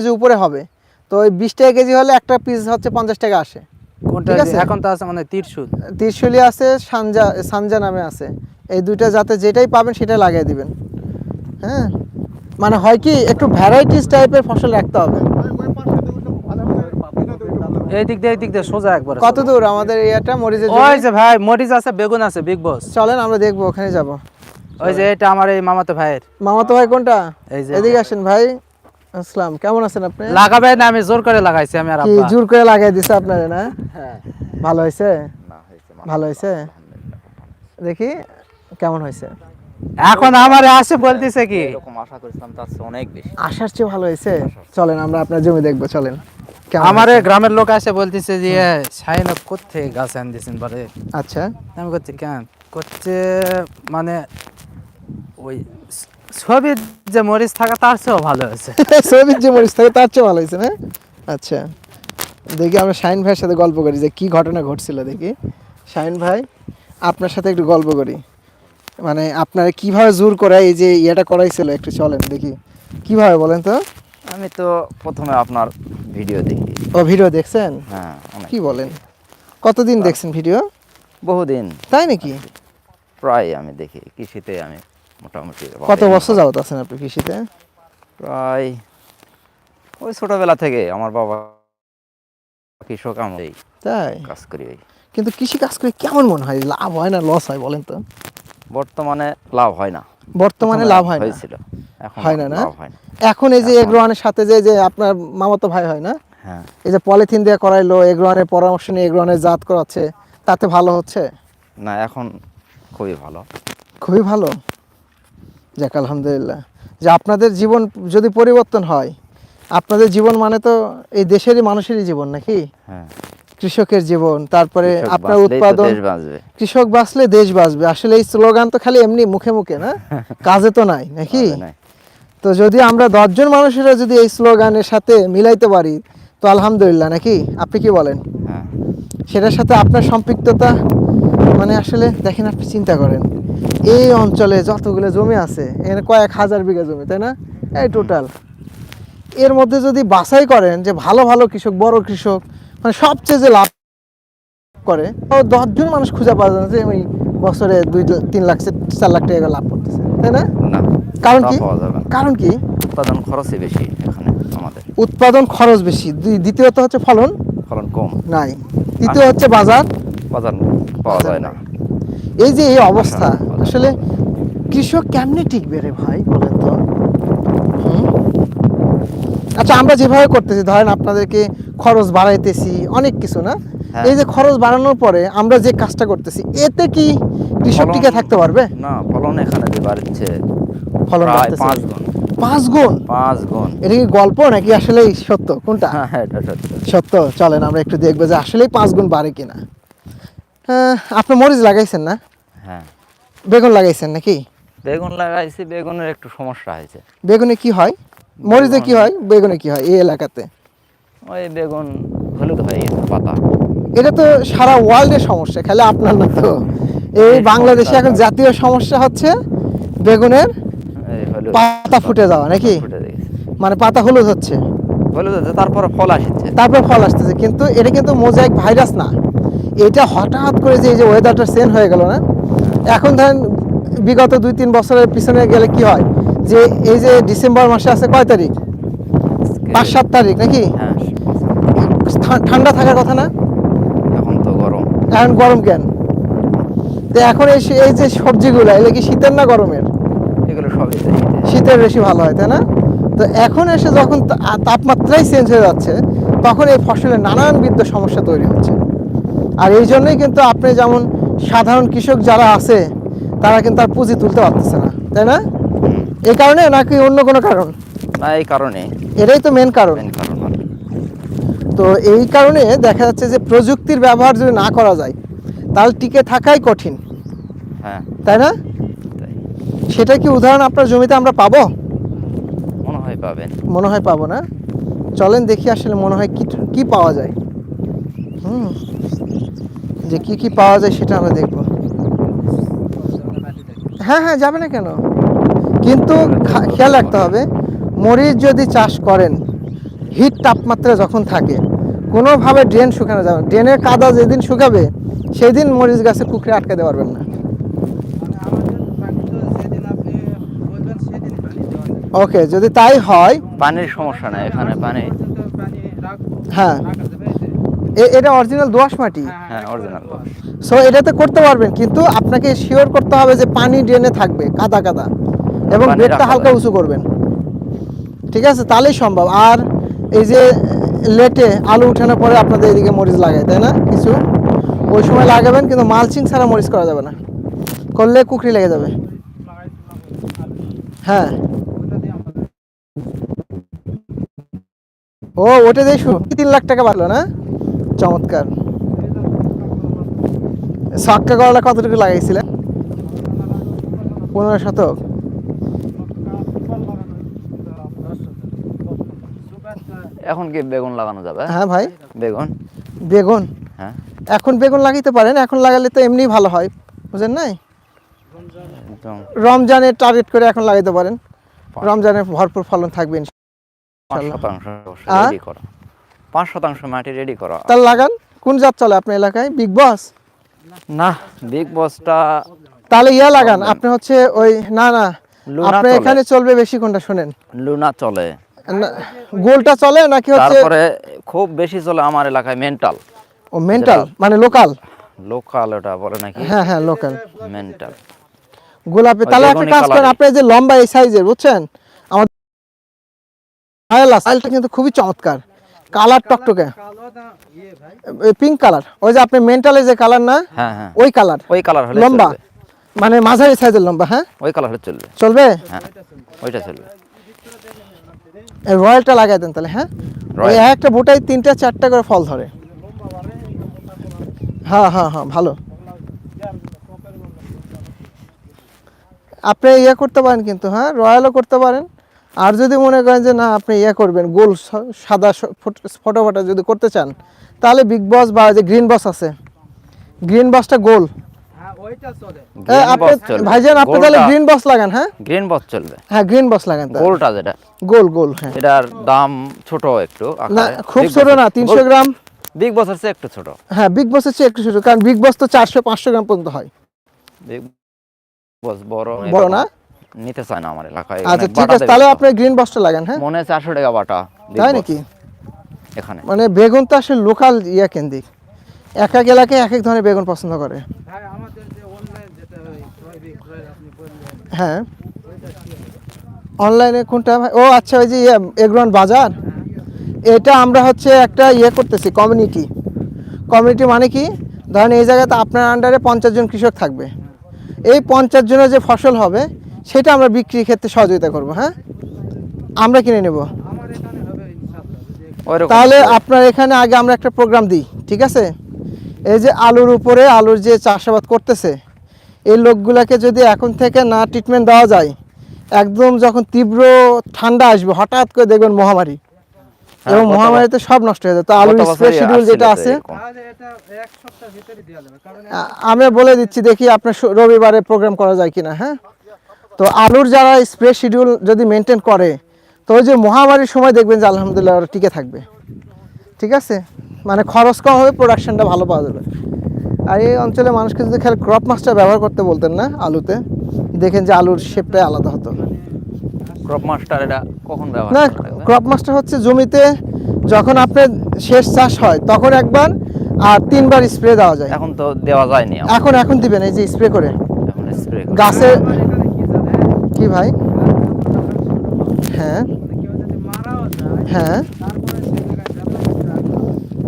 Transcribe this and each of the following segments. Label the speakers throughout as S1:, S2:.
S1: KG উপরে হবে। তো ওই বিশ টাকা কেজি হলে একটা পিস হচ্ছে পঞ্চাশ টাকা আসে।
S2: কোনটা। এখন তো আছে মানে তিরশুল।
S1: ত্রিশুলি আছে সানজা সানজা নামে আছে। এই দুইটা যাতে যেটাই পাবেন সেটাই লাগিয়ে দিবেন। হ্যাঁ? মানে হয় কি একটু ভ্যারাইটিস টাইপের ফসল রাখতে হবে।
S2: এই দিক দিয়ে এই দিক দিয়ে সোজা একবার।
S1: কত দূর? আমাদের এরিয়াটা মরিচের
S2: ওই যে ভাই মরিচ আছে বেগুন আছে বিগ বস।
S1: চলেন আমরা দেখব ওখানে যাব।
S2: ওই যে এটা আমার এই মামাতো ভাইয়ের।
S1: মামাতো ভাই কোনটা?
S2: এই যে
S1: এদিকে আসেন ভাই। আসসালাম কেমন আছেন আপনি?
S2: লাগাবে না আমি জোর করে লাগাইছি আমি আর আব্বা।
S1: জোর করে লাগাই দিছে আপনারে না?
S2: হ্যাঁ।
S1: ভালো হয়েছে? ভালো হয়েছে? দেখি কেমন হয়েছে?
S2: এখন আমার আসে বলতেছে কি?
S3: এরকম আশা করেছিলাম তার চেয়ে অনেক বেশি।
S1: আসার চেয়ে ভালো হয়েছে? চলেন আমরা আপনার জমি দেখব চলেন।
S2: আমার গ্রামের লোক আসে বলতেছে যে সাইন কোথেকে গাছ আন দিয়েছেন বলে
S1: আচ্ছা।
S2: আমি করছি কেন? করছে মানে ওই ছবির যে মরিচ থাকা তার চেয়েও ভালো হয়েছে।
S1: সবির যে মরিচ থাকে তার চেয়ে ভালো হয়েছে না? আচ্ছা। দেখি আমরা শাহিন ভাইয়ের সাথে গল্প করি যে কি ঘটনা ঘটছিল দেখি। শাহিন ভাই আপনার সাথে একটু গল্প করি। মানে আপনারা কীভাবে জোর করে এই যে ইয়েটা করাইছিল একটু চলেন দেখি। কীভাবে বলেন তো?
S3: আমি তো প্রথমে আপনার ভিডিও দেখি।
S1: ও ভিডিও দেখছেন?
S3: হ্যাঁ
S1: কি বলেন? কতদিন দেখছেন ভিডিও?
S3: বহুদিন।
S1: তাই নাকি?
S3: প্রায় আমি দেখি কৃষিতে আমি মোটামুটি
S1: কত বছর যাবত আছেন আপনি কৃষিতে?
S3: প্রায় ওই ছোটবেলা থেকে আমার বাবা কৃষক আমি
S1: তাই?
S3: কাজ করি
S1: কিন্তু কৃষি কাজ করে কেমন মনে হয়? লাভ হয় না লস হয় বলেন তো?
S3: বর্তমানে লাভ হয় না।
S1: বর্তমানে লাভ হয় না?
S3: হয়েছিল।
S1: হয় না, না? এখন এই যে এগ্রোয়ানের সাথে যে যে আপনার মামাতো ভাই হয় না?
S3: হ্যাঁ।
S1: এই যে পলিথিন দিয়ে করাইলো এগ্রোয়ানের পরামর্শ নিয়ে এগ্রোয়ানের জাত করাচ্ছে তাতে ভালো হচ্ছে?
S3: না এখন খুবই ভালো।
S1: খুবই ভালো? যাক আলহামদুলিল্লাহ। যে আপনাদের জীবন যদি পরিবর্তন হয় আপনাদের জীবন মানে তো এই দেশেরই মানুষেরই জীবন নাকি?
S3: হ্যাঁ।
S1: কৃষকের জীবন তারপরে আপনার উৎপাদন। কৃষক বাঁচলে দেশ বাঁচবে। আসলে এই স্লোগান তো খালি এমনি মুখে মুখে না? কাজে তো নাই নাকি? তো যদি আমরা দশজন মানুষেরা যদি এই স্লোগানের সাথে মিলাইতে পারি তো আলহামদুলিল্লাহ নাকি? আপনি কি বলেন?
S3: হ্যাঁ।
S1: সেটার সাথে আপনার সম্পৃক্ততা মানে আসলে দেখেন আপনি চিন্তা করেন। এই অঞ্চলে যতগুলো জমি আছে এখানে কয়েক হাজার বিঘা জমি তাই না? এই টোটাল এর মধ্যে যদি বাছাই করেন যে ভালো ভালো কৃষক বড় কৃষক মানে সবচেয়ে যে লাভ করে ও দশজন মানুষ খুঁজে পাওয়া যায় না যে ওই বছরে দুই তিন লাখ চার লাখ টাকা লাভ করতেছে তাই না? কারণ কি। কারণ কি?
S3: উৎপাদন খরচই বেশি এখানে আমাদের।
S1: উৎপাদন খরচ বেশি। দ্বিতীয়ত হচ্ছে ফলন?
S3: ফলন কম।
S1: নাই। তৃতীয় হচ্ছে বাজার?
S3: বাজার পাওয়া যায় না।
S1: এই যে এই অবস্থা আসলে কৃষক কেমনে টিকবে রে ভাই বলেন তো? আচ্ছা আমরা যেভাবে করতেছি ধরেন আপনাদেরকে খরচ বাড়াইতেছি অনেক কিছু না?
S3: হ্যাঁ।
S1: এই যে খরচ বাড়ানোর পরে আমরা যে কাজটা করতেছি এতে কি কৃষক টিকে থাকতে পারবে?
S3: না ফলন এখানে যে বাড়ছে
S1: ফলন
S3: পাঁচ গুণ।
S1: পাঁচ গুণ?
S3: পাঁচ গুণ।
S1: এটা কি গল্প নাকি আসলে সত্য? কোনটা?
S3: হ্যাঁ এটা সত্যি।
S1: সত্য। চলেন আমরা একটু দেখব যে আসলেই পাঁচ গুণ বাড়ে কিনা। হ্যাঁ, আপনি মরিচ লাগাইছেন না?
S3: হ্যাঁ।
S1: বেগুন লাগাইছেন নাকি?
S3: বেগুন লাগাইছি বেগুনের একটু সমস্যা হয়েছে।
S1: বেগুনে কি হয়? মরিচে কি হয়? বেগুনে কি হয়? এই এলাকাতে।
S3: ওই বেগুন হলুদ হয়ে গেছে পাতা।
S1: এটা তো সারা ওয়ার্ল্ডের সমস্যা খালি আপনার না তো। এই বাংলাদেশে এখন জাতীয় সমস্যা হচ্ছে বেগুনের পাতা ফুটে যাওয়া নাকি? মানে পাতা হলুদ হচ্ছে।
S3: হলুদ হচ্ছে তারপর ফল আসছে।
S1: তারপর ফল আসতেছে কিন্তু এটা কিন্তু মোজাইক ভাইরাস না। এটা হঠাৎ করে যে এই যে ওয়েদারটা চেঞ্জ হয়ে গেল না এখন ধরেন বিগত দুই তিন বছরের পিছনে গেলে কি হয়? যে এই যে ডিসেম্বর মাসে আছে কয় তারিখ? পাঁচ সাত তারিখ নাকি?
S3: হ্যাঁ
S1: ঠান্ডা থাকার কথা না?
S3: এখন তো গরম।
S1: এখন গরম কেন? তো এখন এই এই যে সবজিগুলো এগুলো কি শীতের না গরমের?
S3: এগুলো সবই শীতের।
S1: বেশি ভালো হয় তাই না? তো এখন এসে যখন তাপমাত্রাই চেঞ্জ হয়ে যাচ্ছে তখন এই ফসলের নানান নানানবিধ সমস্যা তৈরি হচ্ছে। আর এই জন্যই কিন্তু আপনি যেমন সাধারণ কৃষক যারা আছে তারা কিন্তু আর পুঁজি তুলতে পারতেছে না তাই না? এই কারণে নাকি অন্য কোনো কারণ?
S3: না এই কারণে।
S1: এটাই তো মেন কারণ।
S3: কারণ
S1: তো এই কারণে দেখা যাচ্ছে যে প্রযুক্তির ব্যবহার যদি না করা যায় তাহলে টিকে থাকাই কঠিন।
S3: হ্যাঁ।
S1: তাই না? সেটা কি উদাহরণ আপনার জমিতে আমরা পাবো?
S3: মনে হয় পাবেন।
S1: মনে হয় পাবো না? চলেন দেখি আসলে মনে হয় কি কি পাওয়া যায়। হুম। যে কি কি পাওয়া যায় সেটা আমরা দেখব। হ্যাঁ হ্যাঁ যাবে না কেন? কিন্তু খেয়াল রাখতে হবে মরিচ যদি চাষ করেন হিট তাপমাত্রা যখন থাকে কোনোভাবে ড্রেন শুকানো যাবে ড্রেনের কাদা যেদিন শুকাবে সেই দিন মরিচ গাছে কুকড়ে আটকাতে পারবেন না। ওকে যদি তাই হয়
S3: পানির সমস্যা নাই এখানে পানি
S1: হ্যাঁ। এটা অরিজিনাল দোআঁশ মাটি।
S3: হ্যাঁ অরিজিনাল
S1: সো এটাতে করতে পারবেন কিন্তু আপনাকে শিওর করতে হবে যে পানি ড্রেনে থাকবে কাদা কাদা। এবং বেডটা হালকা উঁচু করবেন। ঠিক আছে? তাহলেই সম্ভব। আর এই যে লেটে আলু উঠানোর পরে আপনাদের এদিকে মরিচ লাগায় তাই না? কিছু? ওই সময় লাগাবেন কিন্তু মালচিং ছাড়া মরিচ করা যাবে না। করলে কুকরি লেগে যাবে। হ্যাঁ। ও ওটা দিয়ে তিন লাখ টাকা বাড়লো না? চমৎকার। সাক্কা করলা কতটুকু লাগাইছিলেন? পনেরো শতক।
S3: এখন কি বেগুন লাগানো যাবে?
S1: হ্যাঁ ভাই।
S3: বেগুন?
S1: বেগুন?
S3: হ্যাঁ।
S1: এখন বেগুন লাগাইতে পারেন এখন লাগালে তো এমনি ভালো হয়। বুঝেন নাই? রমজানের টার্গেট করে এখন লাগাইতে পারেন। রমজানের ভরপুর ফলন থাকবে ইনশাআল্লাহ।
S3: পাঁচ শতাংশ মাটি রেডি করা।
S1: তাহলে লাগান? কোন জাত চলে আপনার এলাকায়? বিগ বস
S3: না বিগ বসটা
S1: তাহলে ইয়া লাগান। আপনি হচ্ছে ওই না না।
S3: চলে।
S1: এখানে চলবে বেশি কোনটা শোনেন?
S3: লুনা চলে।
S1: গোলটা চলে নাকি হচ্ছে
S3: তারপরে খুব বেশি চলে আমার এলাকায় মেন্টাল
S1: ও মেন্টাল মানে লোকাল
S3: লোকাল ওটা বলে নাকি?
S1: হ্যাঁ হ্যাঁ লোকাল
S3: মেন্টাল
S1: গোলাপি তাহলে একটা
S3: বেগুনি
S1: কাজ করেন। আপনি যে লম্বা এই সাইজের বুঝছেন? আমার স্টাইলটা কিন্তু খুবই চমৎকার। কালার টকটকে। পিঙ্ক কালার ওই যে আপনি মেন্টালে যে কালার না
S3: হ্যাঁ হ্যাঁ।
S1: ওই কালার
S3: ওই কালার হলে
S1: লম্বা। মানে মাঝারি সাইজের লম্বা হ্যাঁ?
S3: ওই কালার হলে চলবে।
S1: চলবে?
S3: হ্যাঁ ওইটা চলবে।
S1: এই রয়্যালটা লাগাই দেন তাহলে হ্যাঁ? ওই একটা বোটাই তিনটা চারটা করে ফল ধরে। হ্যাঁ হ্যাঁ হ্যাঁ ভালো। আপনি ইয়ে করতে পারেন কিন্তু হ্যাঁ? রয়্যালও করতে পারেন। আর যদি মনে করেন যে না আপনি ইয়ে করবেন গোল সাদা ফটো ফটো যদি করতে চান তাহলে বিগ বস বা যে গ্রিন বস আছে গ্রিন বসটা গোল।
S3: চলবে।
S1: ভাইজান আপনি তাহলে গ্রিন বস লাগান হ্যাঁ?
S3: গ্রিন বস চলবে।
S1: হ্যাঁ গ্রিন বস লাগান
S3: গোলটা যেটা।
S1: গোল গোল হ্যাঁ।
S3: এটার দাম ছোট একটু
S1: না খুব ছোট না তিনশো গ্রাম।
S3: বিগ বসের চেয়ে একটু ছোট।
S1: হ্যাঁ বিগ বসের চেয়ে একটু ছোট কারণ বিগ বস তো চারশো পাঁচশো গ্রাম পর্যন্ত হয়।
S3: বিগ বস বড়
S1: বড় না?
S3: নিতে চায় না আমার এলাকায়।
S1: আচ্ছা ঠিক আছে তাহলে আপনি গ্রিন বসটা লাগান হ্যাঁ?
S3: মনে হয় চারশো টাকা বাটা
S1: তাই নাকি?
S3: এখানে।
S1: মানে বেগুন তো আসলে লোকাল ইয়া কেন্দ্রিক। এক এক এলাকায় এক এক ধরনের বেগুন পছন্দ করে। হ্যাঁ। অনলাইনে কোনটা ভাই? ও আচ্ছা ওই যে ইয়ে এগ্রন বাজার? এটা আমরা হচ্ছে একটা ইয়ে করতেছি কমিউনিটি কমিউনিটি মানে কি? ধরেন এই জায়গাতে আপনার আন্ডারে পঞ্চাশ জন কৃষক থাকবে। এই পঞ্চাশ জনের যে ফসল হবে সেটা আমরা বিক্রির ক্ষেত্রে সহযোগিতা করব হ্যাঁ? আমরা কিনে নেব। তাহলে আপনার এখানে আগে আমরা একটা প্রোগ্রাম দিই ঠিক আছে? এই যে আলুর উপরে আলুর যে চাষাবাদ করতেছে এই লোকগুলোকে যদি এখন থেকে না ট্রিটমেন্ট দেওয়া যায় একদম যখন তীব্র ঠান্ডা আসবে হঠাৎ করে দেখবেন মহামারী।
S3: হ্যাঁ,
S1: এবং মহামারীতে সব নষ্ট হয়ে যাবে তো আলুর স্প্রে শিডিউল যেটা আছে আমি বলে দিচ্ছি দেখি আপনার রবিবারে প্রোগ্রাম করা যায় কিনা হ্যাঁ? তো আলুর যারা স্প্রে শিডিউল যদি মেনটেন করে তো ওই যে মহামারীর সময় দেখবেন যে আলহামদুলিল্লাহ ওরা টিকে থাকবে। ঠিক আছে? মানে খরচ কম হবে প্রোডাকশনটা ভালো পাওয়া যাবে। আর এই অঞ্চলে মানুষকে যদি খেয়াল ক্রপ মাস্টার ব্যবহার করতে বলতেন না আলুতে দেখেন যে আলুর শেপটাই আলাদা হতো।
S3: ক্রপ মাস্টার এটা কখন ব্যবহার
S1: না ক্রপ মাস্টার হচ্ছে জমিতে যখন আপনার শেষ চাষ হয় তখন একবার আর তিনবার স্প্রে দেওয়া যায়।
S3: এখন তো দেওয়া যায়নি
S1: এখন এখন দিবেন এই যে স্প্রে করে। গাছে ভাই? হ্যাঁ। হ্যাঁ।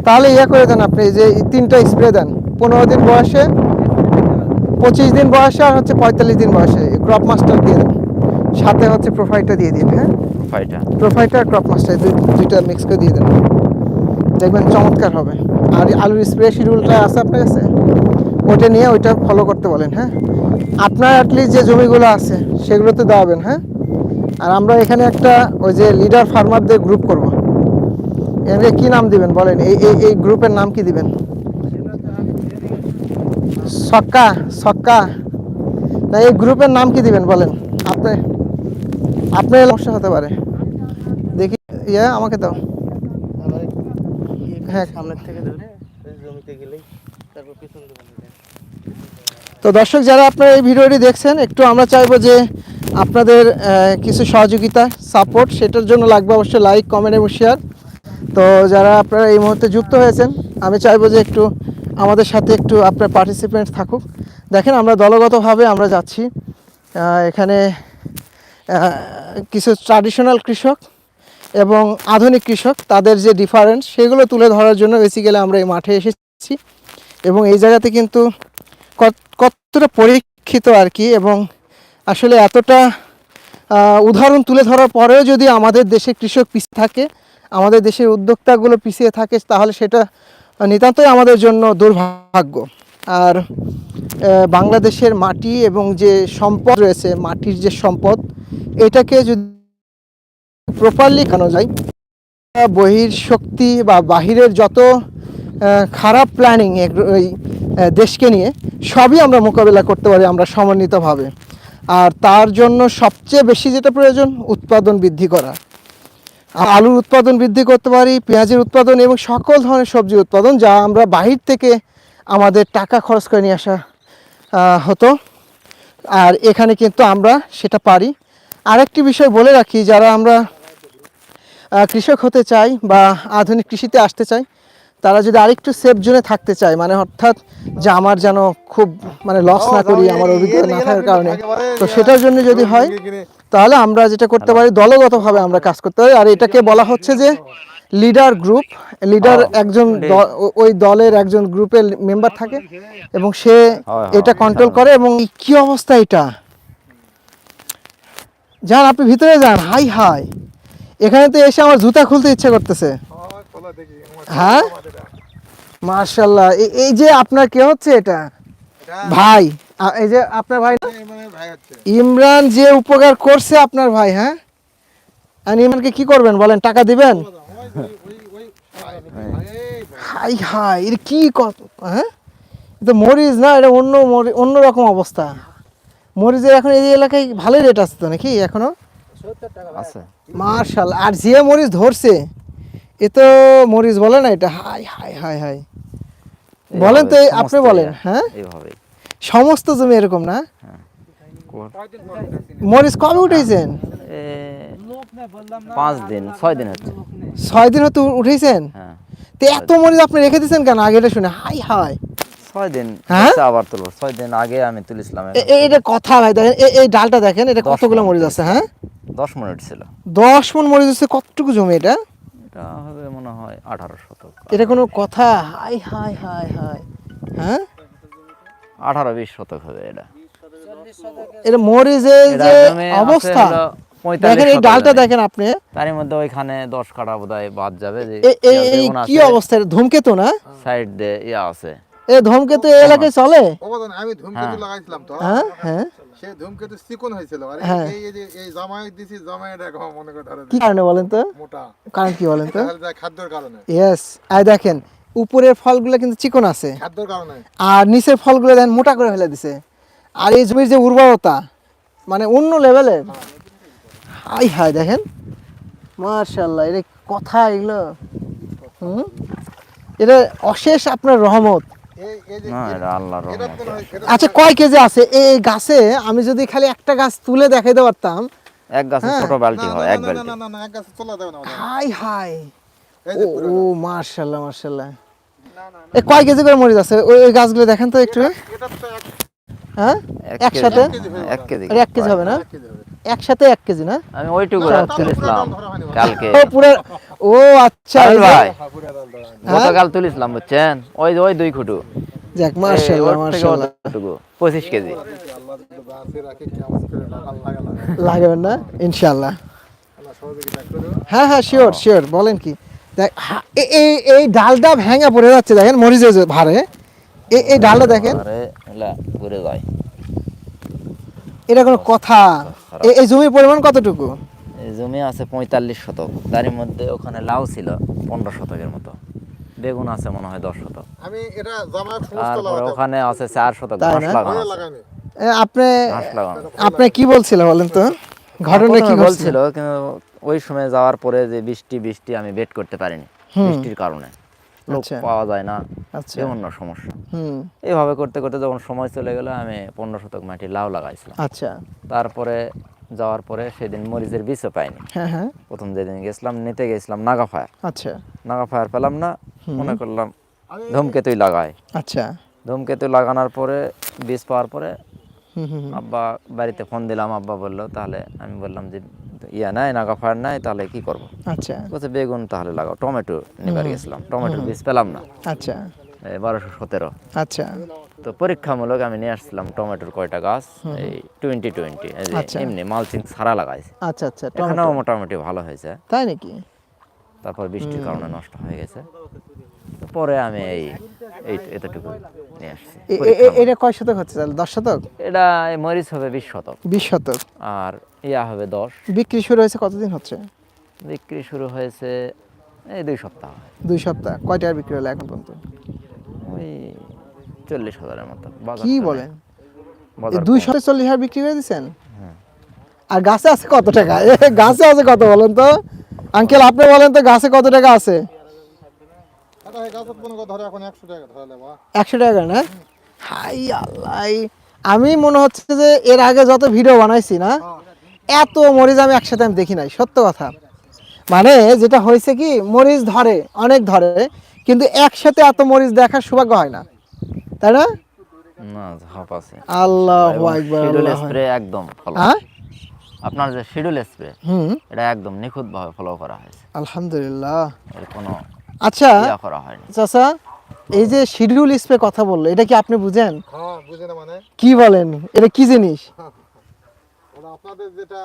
S1: তাহলে ইয়ে করে দেন আপনি যে তিনটা স্প্রে দেন। পনেরো দিন বয়সে পঁচিশ দিন বয়সে আর হচ্ছে পঁয়তাল্লিশ দিন বয়সে ক্রপ মাস্টার দিয়ে দেন। সাথে হচ্ছে প্রোফাইলটা দিয়ে দিন হ্যাঁ? প্রোফাইলটা আর ক্রপ মাস্টার দুই দুইটা মিক্স করে দিয়ে দেন। দেখবেন চমৎকার হবে। আর আলুর স্প্রে শিডিউলটা আছে আপনার কাছে? ওইটা নিয়ে ওইটা ফলো করতে বলেন হ্যাঁ? আপনার অ্যাটলিস্ট যে জমিগুলো আছে সেগুলোতে দেওয়াবেন হ্যাঁ? আর আমরা এখানে একটা ওই যে লিডার ফার্মারদের গ্রুপ করব। এখানে কি নাম দিবেন বলেন? এই এই এই গ্রুপের নাম কি দিবেন? সক্কা সক্কা। না এই গ্রুপের নাম কি দিবেন বলেন? আপনি আপনার সমস্যা হতে পারে। দেখি ইয়ে আমাকে দাও। হ্যাঁ।
S2: সামনের থেকে ধরে
S4: জমিতে গেলেই তারপর পিছন দোকানে যায়
S1: তো দর্শক, যারা আপনারা এই ভিডিওটি দেখছেন, একটু আমরা চাইব যে আপনাদের কিছু সহযোগিতা সাপোর্ট সেটার জন্য লাগবে অবশ্যই লাইক কমেন্ট এবং শেয়ার তো যারা আপনারা এই মুহূর্তে যুক্ত হয়েছেন, আমি চাইব যে একটু আমাদের সাথে একটু আপনার পার্টিসিপেন্ট থাকুক। দেখেন, আমরা দলগতভাবে আমরা যাচ্ছি। এখানে কিছু ট্রাডিশনাল কৃষক এবং আধুনিক কৃষক, তাদের যে ডিফারেন্স সেগুলো তুলে ধরার জন্য বেসিক্যালি আমরা এই মাঠে এসেছি। এবং এই জায়গাতে কিন্তু কতটা পরীক্ষিত আর কি এবং আসলে এতটা উদাহরণ তুলে ধরার পরেও যদি আমাদের দেশে কৃষক পিছিয়ে থাকে, আমাদের দেশের উদ্যোক্তাগুলো পিছিয়ে থাকে, তাহলে সেটা নিতান্তই আমাদের জন্য দুর্ভাগ্য। আর বাংলাদেশের মাটি এবং যে সম্পদ রয়েছে, মাটির যে সম্পদ, এটাকে যদি প্রপারলি খানো যায় বহির শক্তি বা বাহিরের যত খারাপ প্ল্যানিং ওই দেশকে নিয়ে সবই আমরা মোকাবিলা করতে পারি আমরা সমন্বিতভাবে। আর তার জন্য সবচেয়ে বেশি যেটা প্রয়োজন, উৎপাদন বৃদ্ধি করা। আলুর উৎপাদন বৃদ্ধি করতে পারি, পেঁয়াজের উৎপাদন এবং সকল ধরনের সবজির উৎপাদন যা আমরা বাহির থেকে আমাদের টাকা খরচ করে নিয়ে আসা হতো। আর এখানে কিন্তু আমরা সেটা পারি। আরেকটি বিষয় বলে রাখি, যারা আমরা কৃষক হতে চাই বা আধুনিক কৃষিতে আসতে চাই তারা যদি আরেকটু সেফ জোনে থাকতে চায় মানে অর্থাৎ যে আমার যেন খুব মানে লস না করি আমার অভিজ্ঞতা না থাকার কারণে তো সেটার জন্য যদি হয় তাহলে আমরা যেটা করতে পারি দলগতভাবে আমরা কাজ করতে পারি। আর এটাকে বলা হচ্ছে যে লিডার গ্রুপ লিডার একজন ওই দলের একজন গ্রুপের মেম্বার থাকে এবং সে এটা কন্ট্রোল করে এবং কি অবস্থা এটা? যান আপনি ভিতরে যান। হাই হাই। এখানে তো এসে আমার জুতা খুলতে ইচ্ছে করতেছে। হ্যাঁ? মার্শাল্লাহ এই যে আপনার কে হচ্ছে এটা? ভাই। এই যে আপনার ভাই ইমরান যে উপকার করছে আপনার ভাই হ্যাঁ? আর ইমরানকে কি করবেন বলেন টাকা দিবেন? হাই হাই এটা কি কত হ্যাঁ? এটা মরিচ না এটা অন্য অন্য রকম অবস্থা। মরিচের এখন এই এলাকায় ভালোই রেট আসতো নাকি এখনও?
S3: আছে।
S1: মার্শাল আর যে মরিচ ধরছে এ তো মরিচ বলে না এটা হাই হাই হাই হাই। বলেন তো আপনি বলেন হ্যাঁ? সমস্ত জমি এরকম না? মরিচ কবে উঠেছেন
S3: পাঁচ দিন ছয় দিন হচ্ছে।
S1: ছয় দিন হতে উঠেছেন
S3: হ্যাঁ।
S1: তো এত মরিচ আপনি রেখে দিয়েছেন কেন? আগে এটা শুনে হাই হাই।
S3: ছয় দিন
S1: হ্যাঁ?
S3: আবার তুলবো। ছয় দিন আগে আমি তুলেছিলাম
S1: এটা কথা ভাই দেখেন এই ডালটা দেখেন এটা
S3: দশ
S1: কতগুলো
S3: মণ
S1: মরিচ আছে হ্যাঁ?
S3: দশ মিনিট ছিল
S1: দশ মন মরিচ কতটুকু জমি এটা?
S3: এটা হবে মনে হয় আঠারো শতক।
S1: এটা কোনো কথা? Hi hi hi hi. হ্যাঁ?
S3: আঠারো বিশ শতক হবে এটা।
S1: এটা যে অবস্থা। দেখেন এই ডালটা দেখেন আপনি।
S3: তারই মধ্যে ওইখানে দশ কাঠা বোধ বাদ যাবে যে
S1: এই কি অবস্থা? ধুমকেতু ধূমকেতু না?
S3: সাইড দিয়ে ইয়া আছে।
S1: এ ধূমকেতু এই এলাকায় চলে?
S4: অবদান আমি ধূমকেতু লাগাইছিলাম তো।
S1: হ্যাঁ হ্যাঁ।
S4: সে ধূমকেতু চিকন হয়েছিল। আর
S1: হ্যাঁ।
S4: এই এই যে এই জামাই দিছি জামাই দেখো মনে করে ধরে।
S1: কি কারণে বলেন তো?
S4: মোটা।
S1: কারণ কি বলেন তো?
S4: খাদ্যর কারণে।
S1: ইয়েস আই দেখেন উপরের ফলগুলো কিন্তু চিকন আছে।
S4: খাদ্যর কারণে।
S1: আর নিচের ফলগুলো দেন মোটা করে ফেলে দিছে। আর এই জমির যে উর্বরতা মানে অন্য লেভেলের হাই হাই দেখেন। মার্শাল্লাহ এটা কথা এগুলো? হুম? এটা অশেষ আপনার রহমত। আচ্ছা কয় কেজি আছে? এই গাছে আমি যদি খালি একটা গাছ তুলে দেখাইতে পারতাম।
S3: এক গাছে
S1: হ্যাঁ।
S3: ছোট বালতি হয় এক
S4: না, না,
S3: বালতি।
S4: না, না, না, এক গাছে চলা যাবে না
S1: হাই হাই। ও। মার্শাল্লাহ মার্শাল্লাহ এ কয় কেজি করে মরিচ আছে? ওই গাছগুলো দেখেন তো একটু।
S4: এটা তো এক
S1: হ্যাঁ? একসাথে?
S3: এক কেজি
S1: আর এক কেজি। হবে না?
S4: কেজি হবে।
S1: একসাথে এক কেজি না?
S3: আমি ওইটুকু
S4: না,
S3: তুলেছিলাম
S4: পুরো।
S3: কালকে।
S1: ও পুরো ও আচ্ছা
S3: ভাই।
S4: হ্যাঁ, পুরো ডাল
S3: গতকাল তুলেছিলাম বুঝছেন? ওই ওই দুই খুটু।
S1: যাক মার্শাল্লাহ
S3: অতটুকু পঁচিশ কেজি।
S1: লাগাবেন না? ইনশাল্লাহ
S4: আল্লাহ সহযোগিতা করো।
S1: হ্যাঁ হ্যাঁ শিওর শিওর বলেন কি? দেখ এই এই ডালটা ভেঙে পড়ে যাচ্ছে দেখেন মরিচের ভারে। এই এই ডালটা দেখেন।
S3: আরে ঘুরে যায়।
S1: এটা কোনো কথা? এই জমির পরিমাণ কতটুকু?
S3: এই জমি আছে পঁয়তাল্লিশ শতক। তারই মধ্যে ওখানে লাউ ছিল পনেরো শতকের মতো। বেগুন আছে মনে হয় দশ শতক।
S4: আমি এটা
S3: তারপরে ওখানে আছে চার শতক ঘাস লাগানো
S1: আপনি আপনি কি বলছিল বলেন তো? ঘটনা কি বলছিল
S3: কিন্তু ওই সময় যাওয়ার পরে যে বৃষ্টি বৃষ্টি আমি বেট করতে পারিনি। বৃষ্টির কারণে। লোক
S1: আচ্ছা।
S3: পাওয়া যায় না
S1: আচ্ছা।
S3: বিভিন্ন সমস্যা।
S1: হুম।
S3: এইভাবে করতে করতে যখন সময় চলে গেল আমি পনেরো শতক মাটি লাউ লাগাইছিলাম।
S1: আচ্ছা।
S3: তারপরে যাওয়ার পরে সেদিন মরিচের বীজও পাইনি।
S1: হ্যাঁ হ্যাঁ।
S3: প্রথম যেদিন গেছিলাম নিতে গেছিলাম নাগা ফায়ার।
S1: আচ্ছা।
S3: নাগা ফায়ার পেলাম না মনে করলাম ধূমকেতুই লাগাই
S1: আচ্ছা।
S3: ধূমকেতু লাগানোর পরে বীজ পাওয়ার পরে। আব্বা বাড়িতে ফোন দিলাম আব্বা বলল তাহলে আমি বললাম যে ইয়া নাই নাগা ফায়ার নাই তাহলে কি করব?
S1: আচ্ছা।
S3: বলছে বেগুন তাহলে লাগাও টমেটো নিবার গেছিলাম টমেটোর বীজ পেলাম না।
S1: আচ্ছা।
S3: বারোশো সতেরো।
S1: আচ্ছা।
S3: তো পরীক্ষামূলক আমি নিয়ে আসছিলাম টমেটোর কয়টা গাছ এই টোয়েন্টি টোয়েন্টি
S1: আচ্ছা।
S3: এমনি মালচিং ছাড়া লাগাইছে।
S1: আচ্ছা আচ্ছা
S3: এখানেও
S1: টমেটো
S3: মোটামুটি ভালো হয়েছে।
S1: তাই নাকি?
S3: তারপর বৃষ্টির কারণে নষ্ট হয়ে গেছে। পরে আমি এই এই এতটুকু নিয়ে আসছি।
S1: এটা কয় শতক হচ্ছে তাহলে? দশ শতক?
S3: এটা মরিচ হবে বিশ শতক।
S1: বিশ শতক।
S3: আর ইয়া হবে দশ।
S1: বিক্রি শুরু হয়েছে কতদিন হচ্ছে?
S3: বিক্রি শুরু হয়েছে এই দুই সপ্তাহ।
S1: দুই সপ্তাহ। কয় টাকার বিক্রি হলো এখন পর্যন্ত?
S3: ওই চল্লিশ হাজারের মতো।
S1: কি বলেন? দুই
S3: কম।
S1: চল্লিশ হাজার বিক্রি করে দিচ্ছেন
S3: হ্যাঁ।
S1: আর গাছে আছে কত টাকা? গাছে আছে কত বলেন তো? আঙ্কেল আপনি বলেন তো গাছে কত টাকা আছে
S4: এটা এই গাছত মনে করো ধরো এখন একশো টাকা ধরে বা
S1: একশো টাকা না? হাই আল্লাহ আমি মনে হচ্ছে যে এর আগে যত ভিডিও বানাইছি না এত মরিচ আমি একসাথে আমি দেখি নাই সত্য কথা। মানে যেটা হয়েছে কি মরিচ ধরে অনেক ধরে কিন্তু একসাথে এত মরিচ দেখার সৌভাগ্য হয় না। তাই না?
S3: না ঝাপ আছে।
S1: আল্লাহ আকবার
S3: শিডিউল
S1: আল্লাহ
S3: স্প্রে একদম
S1: হ্যাঁ?
S3: আপনার যে শিডিউল স্প্রে
S1: হুম।
S3: এটা একদম নিখুঁত ভাবে ফলো করা হয়েছে।
S1: আলহামদুলিল্লাহ।
S3: এর কোনো
S1: আচ্ছা
S3: করা হয়নি।
S1: চাচা এই যে শিডিউল স্প্রে কথা বলল এটা কি আপনি বুঝেন?
S4: হ্যাঁ বুঝে না মানে?
S1: কি বলেন? এটা কি জিনিস?
S4: ওরা আপনাদের যেটা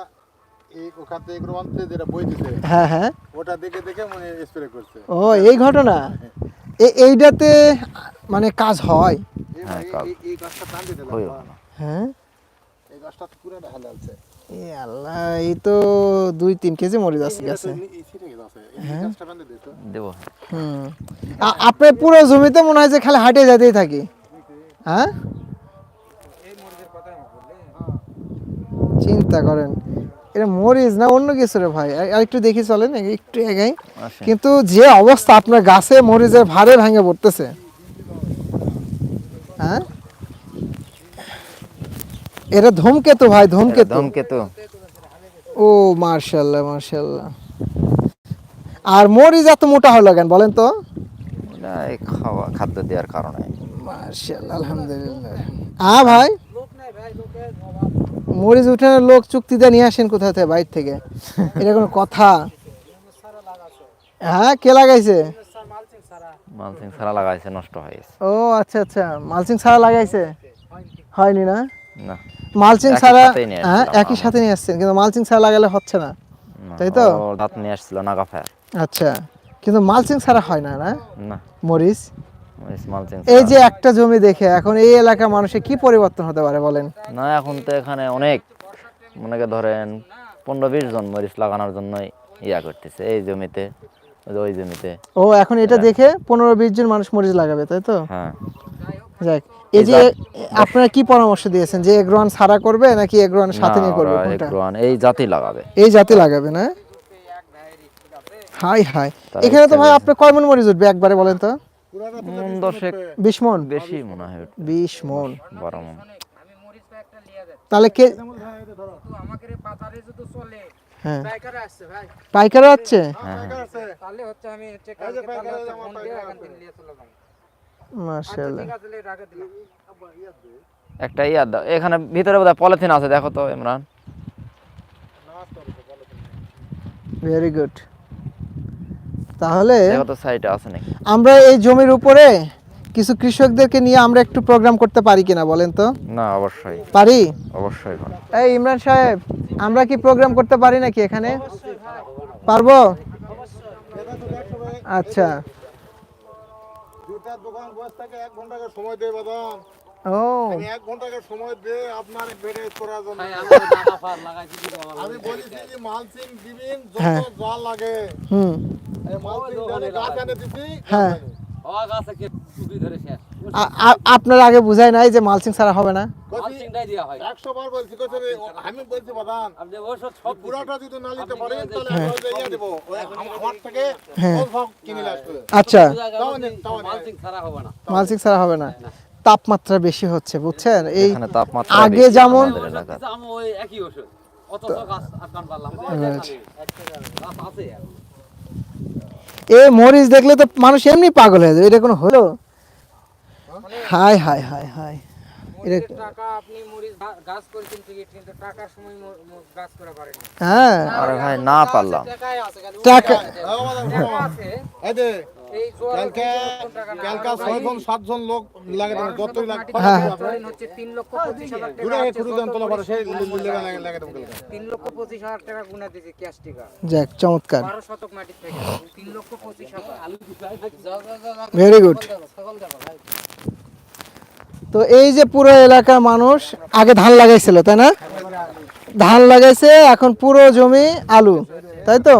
S4: এই ওখান যেটা বই
S1: হ্যাঁ হ্যাঁ।
S4: ওটা দেখে দেখে মানে স্প্রে করছে।
S1: ও এই ঘটনা? এ- এইটাতে মানে কাজ হয়?
S4: এই
S3: হ্যাঁ,
S4: এই- গাছটা
S1: হ্যাঁ।
S4: গাছটা পুরো
S1: এ আল্লাহ এই তো দুই তিন কেজি মরিচ আছে গেছে।
S3: দেবো।
S1: হুম। আপনার পুরো জমিতে মনে হয় যে খালি হাটে যেতেই থাকি। হ্যাঁ? চিন্তা করেন। এটা মরিচ না অন্য কিছু রে ভাই? আর- আর একটু দেখি চলেন একটু এগাই। কিন্তু যে অবস্থা আপনার গাছে মরিচের ভারে ভেঙে পড়তেছে। হ্যাঁ? এটা ধূমকেতু ভাই ধূমকেতু।
S3: ধূমকেতু।
S1: ও মার্শাল্লাহ মার্শাল্লাহ। আর মরিচ এত মোটা হলো কেন বলেন তো?
S3: এটা এই খাওয়া খাদ্য দেওয়ার কারণে।
S1: মার্শাল্লাহ আলহামদুলিল্লাহ। আ ভাই? মরিচ উঠানোর লোক চুক্তি দিয়ে নিয়ে আসেন কোথা থেকে বাইর থেকে? এটা কোনো কথা? হ্যাঁ কে লাগাইছে?
S3: মালচিং ছাড়া লাগাইছে নষ্ট হয়ে গেছে।
S1: ও আচ্ছা আচ্ছা। মালচিং ছাড়া লাগাইছে? হয়নি না?
S3: না।
S1: মালচিং ছাড়া হ্যাঁ একই সাথে নিয়ে আসছেন কিন্তু মালচিং ছাড়া লাগালে হচ্ছে না। তাই তো?
S3: দাঁত নিয়ে আসছিল নাগা ফায়ার
S1: আচ্ছা কিন্তু মালচিং ছাড়া হয় না না? মরিচ? এই যে একটা জমি দেখে এখন এই এলাকার মানুষের কি পরিবর্তন হতে পারে বলেন?
S3: না এখন তো এখানে অনেক মনে ধরেন পনেরো বিশ জন মরিচ লাগানোর জন্যই ইয়া করতেছে এই জমিতে ওই জমিতে।
S1: ও এখন এটা দেখে পনেরো বিশ জন মানুষ মরিচ লাগাবে তাই তো?
S3: হ্যাঁ।
S1: যাক এই যে আপনারা কি পরামর্শ দিয়েছেন? যে এগ্রোয়ান সারা করবে নাকি এগ্রোয়ান সাথে নিয়ে করবে কোনটা?
S3: এই জাতি লাগাবে।
S1: এই জাতি লাগাবে না? Hi hi. এখানে তো ভাই
S3: আছে।
S1: আপনার কয় মন মরিচ উঠবে একবারে বলেন তো?
S3: মন দশেক
S1: বিশ মন?
S3: বেশি মনে হয় ওটা,
S1: বিশ মন।
S3: বারো মন।
S1: তাহলে কে হ্যাঁ। পাইকারও আছে?
S3: হ্যাঁ হ্যাঁ।
S4: আছে এই যে পাইকারি আমার পাইকারি আছে।
S1: মাশাআল্লাহ।
S3: একটা ইয়া দাও এখানে ভিতরে বোধহয় পলিথিন আছে দেখো তো ইমরান।
S1: ভেরি গুড তাহলে
S3: দেখো তো সাইডে আছে নাকি?
S1: আমরা এই জমির উপরে কিছু কৃষকদেরকে নিয়ে আমরা একটু প্রোগ্রাম করতে পারি কিনা বলেন তো?
S3: না অবশ্যই।
S1: পারি?
S3: অবশ্যই
S1: এই ইমরান সাহেব আমরা কি প্রোগ্রাম করতে পারি নাকি এখানে? পারব? আচ্ছা।
S4: দুটার দোকান বসে থাকে এক ঘণ্টা করে সময় দেয় বাদাম
S1: ও।
S4: আমি এক ঘণ্টা সময় দিয়ে আপনার বেড়ে করার জন্য। আমি বলেছি যে মালচিং দিবেন
S1: হ্যাঁ।
S4: যত জল লাগে।
S1: হুম।
S4: গাছ এনে দিছি
S1: হ্যাঁ। আপনার আগে বুঝাই নাই যে মালচিং ছাড়া হবে না?
S5: হয়।
S1: হ্যাঁ। আচ্ছা।
S5: মালচিং ছাড়া হবে না।
S1: মালচিং ছাড়া হবে না। তাপমাত্রা বেশি হচ্ছে বুঝছেন? এই
S3: তাপমাত্রা
S1: আগে যেমন
S5: গাছ পারলাম আছে
S1: এই মরিচ দেখলে তো মানুষ এমনি পাগল হয়ে যাবে এটা কোনো হলো? Hi hi hi hi.
S6: টাকা আপনি মরিচ গাছ করেছেন কিন্তু টাকার সময় ম- ম- গাছ করা পারেন
S1: হ্যাঁ।
S3: আরে ভাই না পারলাম।
S6: টাকা আছে খালি
S1: টাকা
S4: হ্যাঁ, বাদান,
S6: টাকা আছে
S4: এই যে,
S6: এই জোয়ার
S4: কালকে কালকে ছয়জন সাতজন লোক লাগে দেবো যতই লাগ।
S6: ধরেন হচ্ছে তিন লক্ষ পঁচিশ হাজার টাকা
S4: ঘুরে
S6: আছে,
S4: খুঁড়ি দেন তোলা পারে সেই লাগে লাগে
S6: তিন লক্ষ পঁচিশ হাজার টাকা গুণা দিয়েছে ক্যাশ টাকা।
S1: যাক চমৎকার।
S6: বারো শতক মাটির থেকে। তিন লক্ষ পঁচিশ হাজার।
S1: ভেরি গুড তো এই যে পুরো এলাকার মানুষ আগে ধান লাগাইছিল তাই না? ধান লাগাইছে এখন পুরো জমি আলু তাই তো?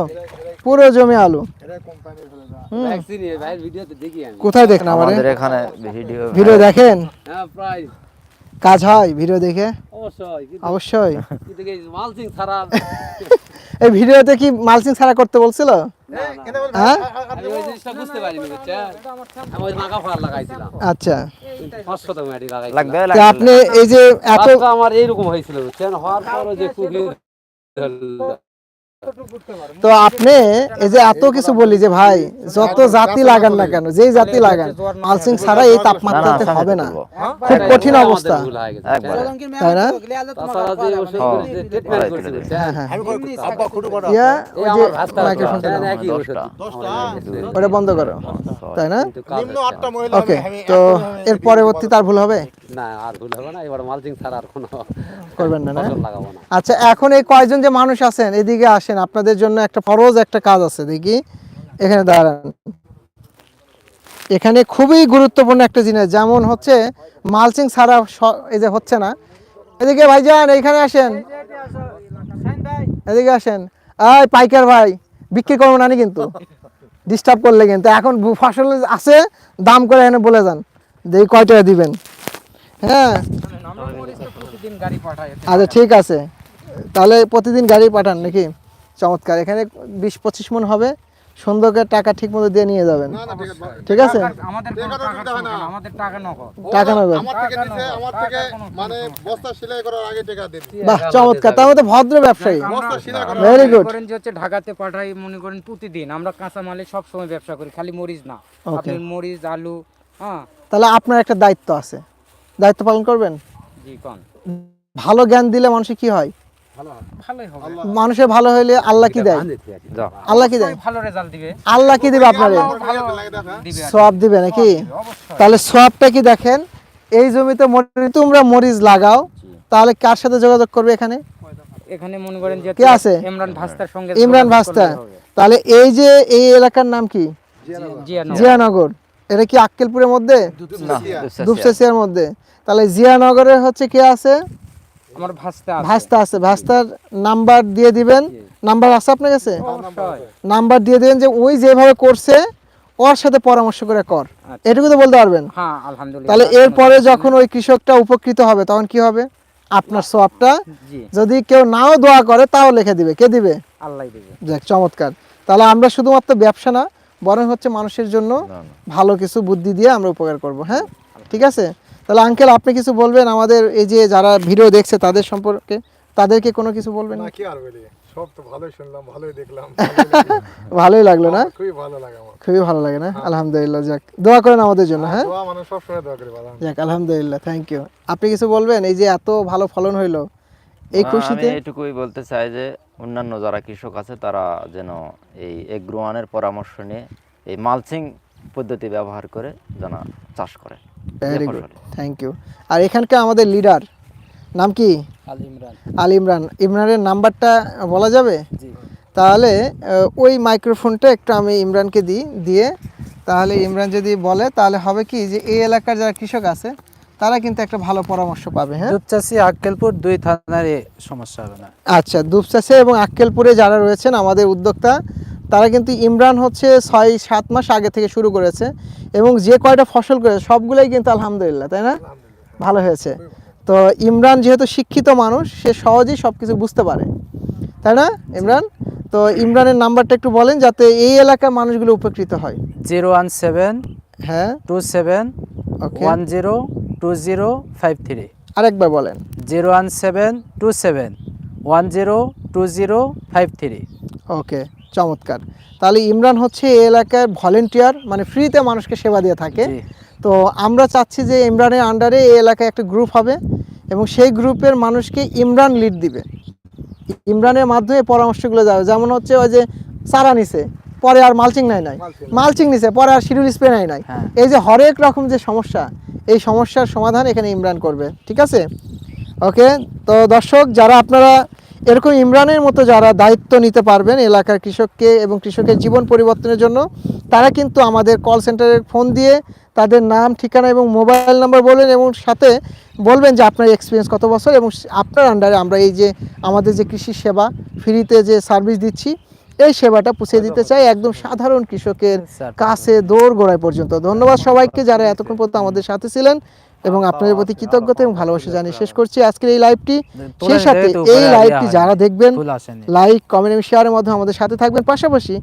S1: পুরো জমি আলু। হুম।
S5: ভ্যাকসিন এর ভাইয়ের ভিডিওতে দেখি আমি।
S1: কোথায় দেখেন আমারে
S3: আমাদের? এখানে ভিডিও
S1: ভিডিও দেখেন?
S5: হ্যাঁ
S1: কাজ হয় ভিডিও দেখে?
S5: অবশ্যই এই
S1: ভিডিওতে কি মালচিং ছাড়া করতে বলছিল? হ্যাঁ
S5: লাগাইছিলাম।
S1: আচ্ছা। আপনি এই যে এত
S5: আমার এইরকম হয়েছিল হওয়ার পরে যে কুকির
S1: তো আপনি এই যে এত কিছু বলি যে ভাই যত জাতি লাগান না কেন যেই জাতি লাগান মালচিং ছাড়া এই তাপমাত্রাতে হবে না। খুব কঠিন অবস্থা। তাই না?
S3: হ্যাঁ।
S1: হ্যাঁ। হ্যাঁ ওটা বন্ধ করো। তাই না? ওকে তো এর পরবর্তী তার ভুল হবে?
S5: না আর ভুল হবে না এবার মালচিং ছাড়া আর কোনো
S1: করবেন না না?
S5: ফসল লাগাবো না।
S1: আচ্ছা এখন এই কয়জন যে মানুষ আছেন এদিকে আসেন, আপনাদের জন্য একটা ফরজ একটা কাজ আছে, দেখি। এখানে দাঁড়ান। এখানে খুবই গুরুত্বপূর্ণ একটা জিনিস, যেমন হচ্ছে মালচিং ছাড়া এই যে হচ্ছে না। এদিকে ভাইজান, এইখানে আসেন। এদিকে আসেন। এই পাইকার ভাই, বিক্রি করব না কিন্তু। ডিস্টার্ব করলে কিন্তু। এখন ফসল আছে, দাম করে এখানে বলে যান। দেখি কয় টাকা দিবেন? হ্যাঁ। আচ্ছা ঠিক আছে। তাহলে প্রতিদিন গাড়ি পাঠান নাকি? চমৎকার। এখানে বিশ পঁচিশ মন হবে। সুন্দর করে টাকা ঠিক মতো দিয়ে নিয়ে যাবেন।
S4: ঠিক আছে।
S6: আমাদের টাকা
S1: নেবেন
S4: মানে বস্তা সেলাই করার আগে টাকা দিন।
S1: বাহ চমৎকার। তার মধ্যে ভদ্র ব্যবসায়ী.
S6: করেন যে হচ্ছে ঢাকাতে পাঠাই মনে করেন প্রতিদিন আমরা কাঁচা মালে সব সময় ব্যবসা করি খালি মরিচ না। আপনি মরিচ আলু হ্যাঁ।
S1: তাহলে আপনার একটা দায়িত্ব আছে। দায়িত্ব পালন করবেন?
S6: জি
S1: ভালো জ্ঞান দিলে মানুষের কি হয়? মানুষের ভালো হইলে আল্লাহ কি দেয়? আল্লাহ কি দেয়?
S6: ভালো রেজাল্ট দিবে।
S1: আল্লাহ কি দিবে আপনারে সব দিবে নাকি? তাহলে সবটা কি দেখেন? এই জমিতে মরিচ তোমরা মরিচ লাগাও তাহলে কার সাথে যোগাযোগ করবে এখানে?
S6: এখানে মনে করেন যে
S1: কে আছে?
S6: ইমরান ভাস্তার সঙ্গে
S1: ইমরান ভাস্তা তাহলে এই যে এই এলাকার নাম কি?
S6: জিয়ানগর।
S1: জিয়ানগর। এটা কি আক্কেলপুরের মধ্যে?
S3: না
S1: দুপসেসিয়ার মধ্যে। তাহলে জিয়ানগরে হচ্ছে কে আছে?
S6: আমার ভাস্তা আছে।
S1: ভাস্তা আছে ভাস্তার নাম্বার দিয়ে দিবেন। নাম্বার আছে আপনার কাছে? নাম্বার দিয়ে দিবেন যে ওই যেভাবে করছে ওর সাথে পরামর্শ করে কর। এটুকু তো বলতে পারবেন?
S6: হ্যাঁ আলহামদুলিল্লাহ।
S1: তাহলে এরপরে যখন ওই কৃষকটা উপকৃত হবে তখন কি হবে? আপনার সবটা যদি কেউ নাও দোয়া করে তাও লিখে দিবে। কে দিবে?
S6: আল্লাহ দিবে।
S1: যাক চমৎকার। তাহলে আমরা শুধুমাত্র ব্যবসা না বরং হচ্ছে মানুষের জন্য ভালো কিছু বুদ্ধি দিয়ে আমরা উপকার করব হ্যাঁ? ঠিক আছে? তাহলে আঙ্কেল আপনি কিছু বলবেন? আমাদের এই যে যারা ভিডিও দেখছে তাদের সম্পর্কে তাদেরকে কোনো কিছু বলবেন?
S4: না কি আর বলি? সব তো ভালোই শুনলাম ভালোই দেখলাম
S1: ভালোই লাগল। না?
S4: খুবই ভালো লাগে আমার।
S1: খুবই ভালো লাগে না? আলহামদুলিল্লাহ যাক। দোয়া করেন আমাদের জন্য হ্যাঁ?
S4: দোয়া মানে সবসময় দোয়া করি বাদাম
S1: যাক আলহামদুলিল্লাহ থ্যাংক ইউ আপনি কিছু বলবেন? এই যে এত ভালো ফলন হইল এই খুশিতে?
S3: আমি এটুকুই বলতে চাই যে অন্যান্য যারা কৃষক আছে তারা যেন এই এগ্রোয়ানের পরামর্শ নিয়ে এই মালচিং পদ্ধতি ব্যবহার করে যেন চাষ করে।
S1: ভেরি গুড থ্যাংক ইউ আর এখানকার আমাদের লিডার নাম কি?
S6: আল ইমরান।
S1: আল ইমরান। ইমরানের নাম্বারটা বলা যাবে? তাহলে ওই মাইক্রোফোনটা একটু আমি ইমরানকে দিই দিয়ে তাহলে ইমরান যদি বলে তাহলে হবে কি যে এই এলাকার যারা কৃষক আছে তারা কিন্তু একটা ভালো পরামর্শ পাবে হ্যাঁ?
S2: দুপচাষি আক্কেলপুর দুই থানার সমস্যা হবে না।
S1: আচ্ছা দুপচাষে এবং আক্কেলপুরে যারা রয়েছেন আমাদের উদ্যোক্তা তারা কিন্তু ইমরান হচ্ছে ছয় সাত মাস আগে থেকে শুরু করেছে এবং যে কয়টা ফসল করেছে সবগুলোই কিন্তু আলহামদুলিল্লাহ তাই না? ভালো হয়েছে। তো ইমরান যেহেতু শিক্ষিত মানুষ সে সহজেই সব কিছু বুঝতে পারে তাই না ইমরান? তো ইমরানের নাম্বারটা একটু বলেন যাতে এই এলাকার মানুষগুলো উপকৃত হয়।
S2: জিরো ওয়ান সেভেন
S1: হ্যাঁ।
S2: Two seven
S1: okay.
S2: One zero two zero five three.
S1: আরেকবার বলেন।
S2: Zero one seven two seven one zero two zero five three.
S1: Okay. চমৎকার। তাহলে ইমরান হচ্ছে এই এলাকায় ভলেন্টিয়ার মানে ফ্রিতে মানুষকে সেবা দিয়ে থাকে। তো আমরা চাচ্ছি যে ইমরানের আন্ডারে এই এলাকায় একটা গ্রুপ হবে এবং সেই গ্রুপের মানুষকে ইমরান লিড দিবে। ইমরানের মাধ্যমে পরামর্শগুলো যাবে। যেমন হচ্ছে ওই যে চারা নিছে পরে আর মালচিং নাই নাই। মালচিং নিছে পরে আর শিডিউল স্প্রে নাই নাই।
S2: হ্যাঁ।
S1: এই যে হরেক রকম যে সমস্যা এই সমস্যার সমাধান এখানে ইমরান করবে। ঠিক আছে? ওকে তো দর্শক যারা আপনারা এরকম ইমরানের মতো যারা দায়িত্ব নিতে পারবেন এলাকার কৃষককে এবং কৃষকের জীবন পরিবর্তনের জন্য তারা কিন্তু আমাদের কল সেন্টারে ফোন দিয়ে তাদের নাম ঠিকানা এবং মোবাইল নাম্বার বলবেন এবং সাথে বলবেন যে আপনার এক্সপিরিয়েন্স কত বছর এবং আপনার আন্ডারে আমরা এই যে আমাদের যে কৃষি সেবা ফ্রিতে যে সার্ভিস দিচ্ছি এই সেবাটা পুষিয়ে দিতে চাই একদম সাধারণ কৃষকের কাছে দৌড় গোড়ায় পর্যন্ত। ধন্যবাদ সবাইকে যারা এতক্ষণ পর্যন্ত আমাদের সাথে ছিলেন। এবং আপনাদের প্রতি কৃতজ্ঞতা এবং ভালোবাসা জানিয়ে শেষ করছি। আজকের এই লাইভটি সেই সাথে এই লাইভটি যারা দেখবেন লাইক কমেন্ট এবং শেয়ারের মাধ্যমে আমাদের সাথে থাকবেন। পাশাপাশি